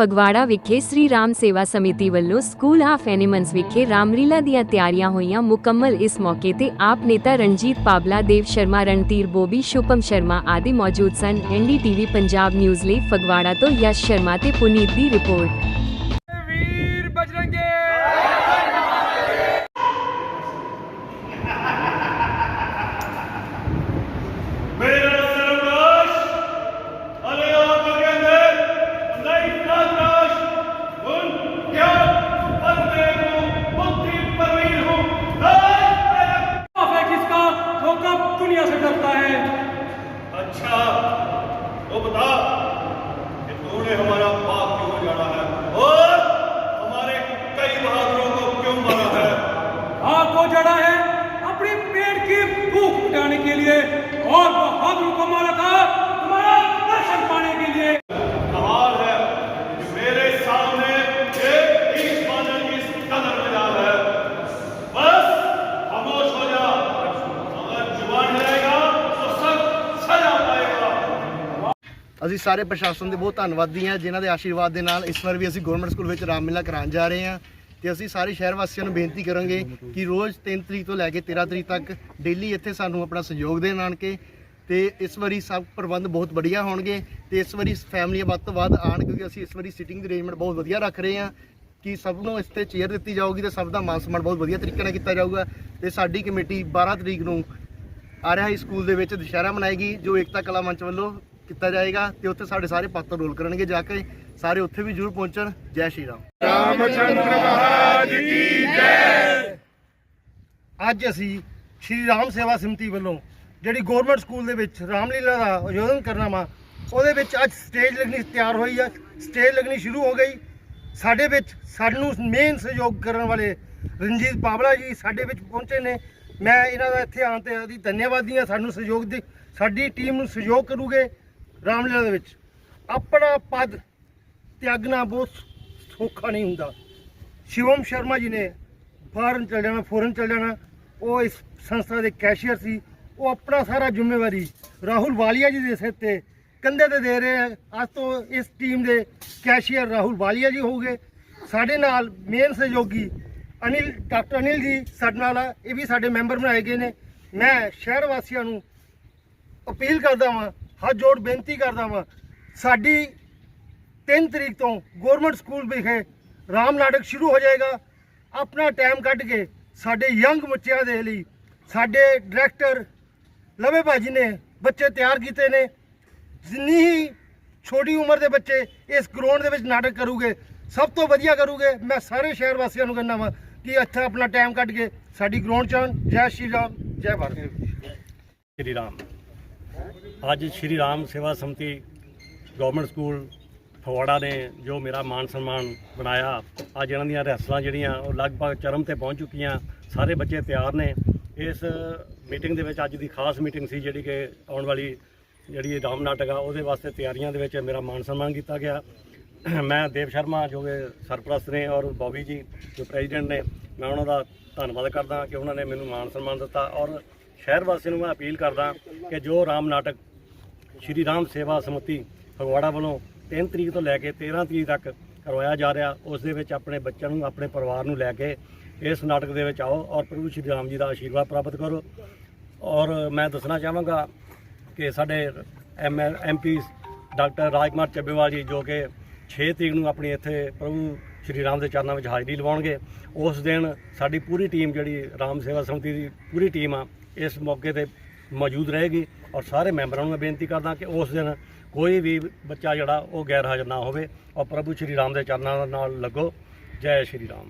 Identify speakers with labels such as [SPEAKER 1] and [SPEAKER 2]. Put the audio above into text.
[SPEAKER 1] ਫਗਵਾੜਾ ਵਿਖੇ ਸ੍ਰੀ ਰਾਮ ਸੇਵਾ ਸਮਿਤੀ ਵੱਲੋਂ ਸਕੂਲ ਆਫ ਐਨੀਮਲਸ ਵਿਖੇ ਰਾਮਲੀਲਾ ਦੀਆਂ ਤਿਆਰੀਆਂ ਹੋਈਆਂ। ਮੁਕੰਮਲ ਇਸ ਮੌਕੇ ਤੇ ਆਪ ਨੇਤਾ ਰਣਜੀਤ ਪਾਬਲਾ, ਦੇਵ ਸ਼ਰਮਾ, ਰਣਧੀਰ ਬੋਬੀ, ਸ਼ੁਭਮ ਸ਼ਰਮਾ ਆਦਿ ਮੌਜੂਦ ਸਨ। ਐਨਡੀਟੀਵੀ ਪੰਜਾਬ ਨਿਊਜ਼ ਲਈ ਫਗਵਾੜਾ ਤੋਂ ਯਸ਼ ਸ਼ਰਮਾ ਤੇ ਪੁਨੀਤ ਦੀ ਰਿਪੋਰਟ।
[SPEAKER 2] को
[SPEAKER 3] जड़ा है अपनी पेट की भूख मिटाने के लिए और बहादुर को मारा था तुम्हारा दर्शन पाने के लिए
[SPEAKER 2] कमाल है कि मेरे सामने एक तीस बादल की कदर मिलाल है बस खामोश हो जा अगर जुबान रहेगा तो सब सजा पाएगा
[SPEAKER 4] ਅਸੀਂ ਸਾਰੇ ਪ੍ਰਸ਼ਾਸਨ ਦੇ ਬਹੁਤ ਧੰਨਵਾਦੀ ਹਾਂ ਜਿਨ੍ਹਾਂ ਦੇ ਆਸ਼ੀਰਵਾਦ ਦੇ ਨਾਲ ਇਸ ਵਾਰ ਵੀ ਅਸੀਂ ਗਵਰਨਮੈਂਟ ਸਕੂਲ ਵਿੱਚ ਰਾਮਲੀਲਾ ਕਰਾਉਣ ਜਾ ਰਹੇ ਹਾਂ ਤੇ ਅਸੀਂ ਸਾਰੇ ਸ਼ਹਿਰ ਵਾਸੀਆਂ ਨੂੰ ਬੇਨਤੀ ਕਰਾਂਗੇ ਕਿ ਰੋਜ਼ 3 ਤਰੀਕ ਤੋਂ ਲੈ ਕੇ 13 ਤਰੀਕ ਤੱਕ ਡੇਲੀ ਇੱਥੇ ਸਾਨੂੰ ਆਪਣਾ ਸਹਿਯੋਗ ਦੇਣ ਆਣ ਕੇ ਤੇ ਇਸ ਵਾਰੀ ਸਭ ਪ੍ਰਬੰਧ ਬਹੁਤ ਵਧੀਆ ਹੋਣਗੇ ਤੇ ਇਸ ਵਾਰੀ ਫੈਮਲੀਆਂ ਵੱਧ ਤੋਂ ਵੱਧ ਆਣ ਕਿਉਂਕਿ ਅਸੀਂ ਇਸ ਵਾਰੀ ਸਿਟਿੰਗ ਅਰੇਂਜਮੈਂਟ ਬਹੁਤ ਵਧੀਆ ਰੱਖ ਰਹੇ ਹਾਂ ਕਿ ਸਭ ਨੂੰ ਇਸ ਤੇ ਚੇਅਰ ਦਿੱਤੀ ਜਾਊਗੀ ਤੇ ਸਭ ਦਾ ਮਾਨ ਸਨਮਾਨ ਬਹੁਤ ਵਧੀਆ ਤਰੀਕੇ ਨਾਲ ਕੀਤਾ ਜਾਊਗਾ ਤੇ ਸਾਡੀ ਕਮੇਟੀ 12 ਤਰੀਕ ਨੂੰ ਆਰਿਆ ਹਾਈ ਸਕੂਲ ਦੇ ਵਿੱਚ ਦੁਸ਼ਹਿਰਾ ਮਨਾਏਗੀ ਜੋ ਏਕਤਾ ਕਲਾ ਮੰਚ ਵੱਲੋਂ ਕੀਤਾ ਜਾਏਗਾ ਤੇ ਉੱਥੇ ਸਾਡੇ ਸਾਰੇ ਪਾਤਰ ਰੋਲ ਕਰਨਗੇ ਜਾ ਕੇ ਸਾਰੇ ਉੱਥੇ ਵੀ ਜ਼ਰੂਰ ਪਹੁੰਚਣ। ਜੈ ਸ਼੍ਰੀ ਰਾਮ। ਅੱਜ ਅਸੀਂ ਸ਼੍ਰੀ ਰਾਮ ਸੇਵਾ ਸਮਿਤੀ ਵੱਲੋਂ ਜਿਹੜੀ ਗਵਰਨਮੈਂਟ ਸਕੂਲ ਦੇ ਵਿੱਚ ਰਾਮਲੀਲਾ ਦਾ ਆਯੋਜਨ ਕਰਨਾ ਵਾ ਉਹਦੇ ਵਿੱਚ ਅੱਜ ਸਟੇਜ ਲੱਗਣੀ ਤਿਆਰ ਹੋਈ ਆ। ਸਟੇਜ ਲੱਗਣੀ ਸ਼ੁਰੂ ਹੋ ਗਈ। ਸਾਡੇ ਵਿੱਚ ਸਾਨੂੰ ਮੇਨ ਸਹਿਯੋਗ ਕਰਨ ਵਾਲੇ ਰਣਜੀਤ ਪਾਵਲਾ ਜੀ ਸਾਡੇ ਵਿੱਚ ਪਹੁੰਚੇ ਨੇ। ਮੈਂ ਇਹਨਾਂ ਦਾ ਇੱਥੇ ਆਉਣ ਤੇ ਆਦੀ ਧੰਨਵਾਦੀ ਹਾਂ। ਸਾਨੂੰ ਸਹਿਯੋਗ ਦੇ ਸਾਡੀ ਟੀਮ ਨੂੰ ਸਹਿਯੋਗ ਕਰੂਗੇ ਰਾਮਲੀਲਾ ਦੇ ਵਿੱਚ। ਆਪਣਾ ਪਦ ਤਿਆਗਣਾ ਬਹੁਤ ਸੌਖਾ ਨਹੀਂ ਹੁੰਦਾ. ਸ਼ਿਵਮ ਸ਼ਰਮਾ ਜੀ ਨੇ ਬਾਹਰ ਚਲ ਜਾਣਾ ਫੋਰਨ ਚਲ ਜਾਣਾ ਉਹ ਇਸ ਸੰਸਥਾ ਦੇ ਕੈਸ਼ੀਅਰ ਸੀ ਉਹ ਆਪਣਾ ਸਾਰਾ ਜ਼ਿੰਮੇਵਾਰੀ ਰਾਹੁਲ ਵਾਲੀਆ ਜੀ ਦੇ ਸਿਰ ਤੇ ਕੰਧੇ ਤੇ ਦੇ ਰਹੇ ਆ ਅੱਜ ਤੋਂ ਇਸ ਟੀਮ ਦੇ ਕੈਸ਼ੀਅਰ ਰਾਹੁਲ ਵਾਲੀਆ ਜੀ ਹੋਊਗੇ ਸਾਡੇ ਨਾਲ ਮੇਨ ਸਹਿਯੋਗੀ ਅਨਿਲ ਡਾਕਟਰ ਅਨਿਲ ਜੀ ਸਾਡੇ ਨਾਲ ਆ ਇਹ ਵੀ ਸਾਡੇ ਮੈਂਬਰ ਬਣਾਏ ਗਏ ਨੇ ਮੈਂ ਸ਼ਹਿਰ ਵਾਸੀਆਂ ਨੂੰ ਅਪੀਲ ਕਰਦਾ ਵਾਂ ਹੱਥ ਜੋੜ ਬੇਨਤੀ ਕਰਦਾ ਵਾਂ ਸਾਡੀ 3 ਤਰੀਕ ਤੋਂ ਗਵਰਨਮੈਂਟ ਸਕੂਲ ਵਿਖੇ ਰਾਮ ਨਾਟਕ ਸ਼ੁਰੂ ਹੋ ਜਾਏਗਾ। ਆਪਣਾ ਟਾਈਮ ਕੱਢ ਕੇ ਸਾਡੇ ਯੰਗ ਬੱਚਿਆਂ ਦੇ ਲਈ ਸਾਡੇ ਡਾਇਰੈਕਟਰ ਲਵੇ ਭਾਜੀ ਨੇ ਬੱਚੇ ਤਿਆਰ ਕੀਤੇ ਨੇ। ਜਿੰਨੀ ਹੀ ਛੋਟੀ ਉਮਰ ਦੇ ਬੱਚੇ ਇਸ ਗਰਾਊਂਡ ਦੇ ਵਿੱਚ ਨਾਟਕ ਕਰੂਗੇ, ਸਭ ਤੋਂ ਵਧੀਆ ਕਰੂਗੇ। ਮੈਂ ਸਾਰੇ ਸ਼ਹਿਰ ਵਾਸੀਆਂ ਨੂੰ ਕਹਿੰਦਾ ਵਾਂ ਕਿ ਇੱਥੇ ਆਪਣਾ ਟਾਈਮ ਕੱਢ ਕੇ ਸਾਡੀ ਗਰਾਊਂਡ 'ਚ ਆਉਣ। ਜੈ ਸ਼੍ਰੀ ਰਾਮ, ਜੈ ਭਾਰਤ।
[SPEAKER 5] ਸ਼੍ਰੀ ਰਾਮ। ਅੱਜ ਸ਼੍ਰੀ ਰਾਮ ਸੇਵਾ ਸਮਿਤੀ ਗਵਰਨਮੈਂਟ ਸਕੂਲ ਫਗਵਾੜਾ ਨੇ ਜੋ ਮੇਰਾ ਮਾਨ ਸਨਮਾਨ ਬਣਾਇਆ, ਅੱਜ ਇਹਨਾਂ ਦੀਆਂ ਰਿਹਰਸਲਾਂ ਜਿਹੜੀਆਂ, ਉਹ ਲਗਭਗ ਚਰਮ ਤੇ ਪਹੁੰਚ ਚੁੱਕੀਆਂ, ਸਾਰੇ ਬੱਚੇ ਤਿਆਰ ਨੇ। ਇਸ ਮੀਟਿੰਗ ਦੇ ਵਿੱਚ ਅੱਜ ਦੀ ਖਾਸ ਮੀਟਿੰਗ ਸੀ ਜਿਹੜੀ ਕਿ ਆਉਣ ਵਾਲੀ ਜਿਹੜੀ ਰਾਮ ਨਾਟਕ ਆ, ਉਹਦੇ ਵਾਸਤੇ ਤਿਆਰੀਆਂ ਦੇ ਵਿੱਚ ਮੇਰਾ ਮਾਨ ਸਨਮਾਨ ਕੀਤਾ ਗਿਆ। ਮੈਂ ਦੇਵ ਸ਼ਰਮਾ, ਜੋ ਕਿ ਸਰਪ੍ਰਸਤ ਨੇ, ਔਰ ਬੌਬੀ ਜੀ, ਜੋ ਪ੍ਰੈਜ਼ੀਡੈਂਟ ਨੇ, ਮੈਂ ਉਹਨਾਂ ਦਾ ਧੰਨਵਾਦ ਕਰਦਾ ਕਿ ਉਹਨਾਂ ਨੇ ਮੈਨੂੰ ਮਾਨ ਸਨਮਾਨ ਦਿੱਤਾ। ਔਰ ਸ਼ਹਿਰ ਵਾਸੀਆਂ ਨੂੰ ਮੈਂ ਅਪੀਲ ਕਰਦਾ ਕਿ ਜੋ ਰਾਮ ਨਾਟਕ, ਸ਼੍ਰੀ ਰਾਮ ਸੇਵਾ ਸਮਿਤੀ ਫਗਵਾੜਾ ਵੱਲੋਂ 3 ਤਰੀਕ ਤੋਂ ਲੈ ਕੇ 13 ਤਰੀਕ ਤੱਕ ਕਰਵਾਇਆ ਜਾ ਰਿਹਾ। ਉਸ ਦੇ ਵਿੱਚ ਆਪਣੇ ਬੱਚਿਆਂ ਨੂੰ, ਆਪਣੇ ਪਰਿਵਾਰ ਨੂੰ ਲੈ ਕੇ ਇਸ ਨਾਟਕ ਦੇ ਵਿੱਚ ਆਓ ਔਰ ਪ੍ਰਭੂ ਸ਼੍ਰੀ ਰਾਮ ਜੀ ਦਾ ਆਸ਼ੀਰਵਾਦ ਪ੍ਰਾਪਤ ਕਰੋ। ਔਰ ਮੈਂ ਦੱਸਣਾ ਚਾਹਾਂਗਾ ਕਿ ਸਾਡੇ M MP doctor Rajkumar Chabbewal ji ਜੋ ਕਿ 6 ਤਰੀਕ ਨੂੰ ਆਪਣੀ ਇੱਥੇ ਪ੍ਰਭੂ ਸ਼੍ਰੀ ਰਾਮ ਦੇ ਚਰਨਾਂ ਵਿੱਚ ਹਾਜ਼ਰੀ ਲਵਾਉਣਗੇ, ਉਸ ਦਿਨ ਸਾਡੀ ਪੂਰੀ ਟੀਮ ਜਿਹੜੀ ਰਾਮ ਸੇਵਾ ਸਮਿਤੀ ਦੀ ਪੂਰੀ ਟੀਮ ਆ, ਇਸ ਮੌਕੇ ਤੇ ਮੌਜੂਦ ਰਹੇਗੀ ਔਰ ਸਾਰੇ ਮੈਂਬਰਾਂ ਨੂੰ ਮੈਂ ਬੇਨਤੀ ਕਰਦਾ ਕਿ ਉਸ ਦਿਨ ਕੋਈ ਵੀ ਬੱਚਾ ਜਿਹੜਾ ਉਹ ਗੈਰ ਹਾਜ਼ਰ ਨਾ ਹੋਵੇ ਔਰ ਪ੍ਰਭੂ ਸ਼੍ਰੀ ਰਾਮ ਦੇ ਚਰਨਾਂ ਨਾਲ ਲੱਗੋ। ਜੈ ਸ਼੍ਰੀ ਰਾਮ।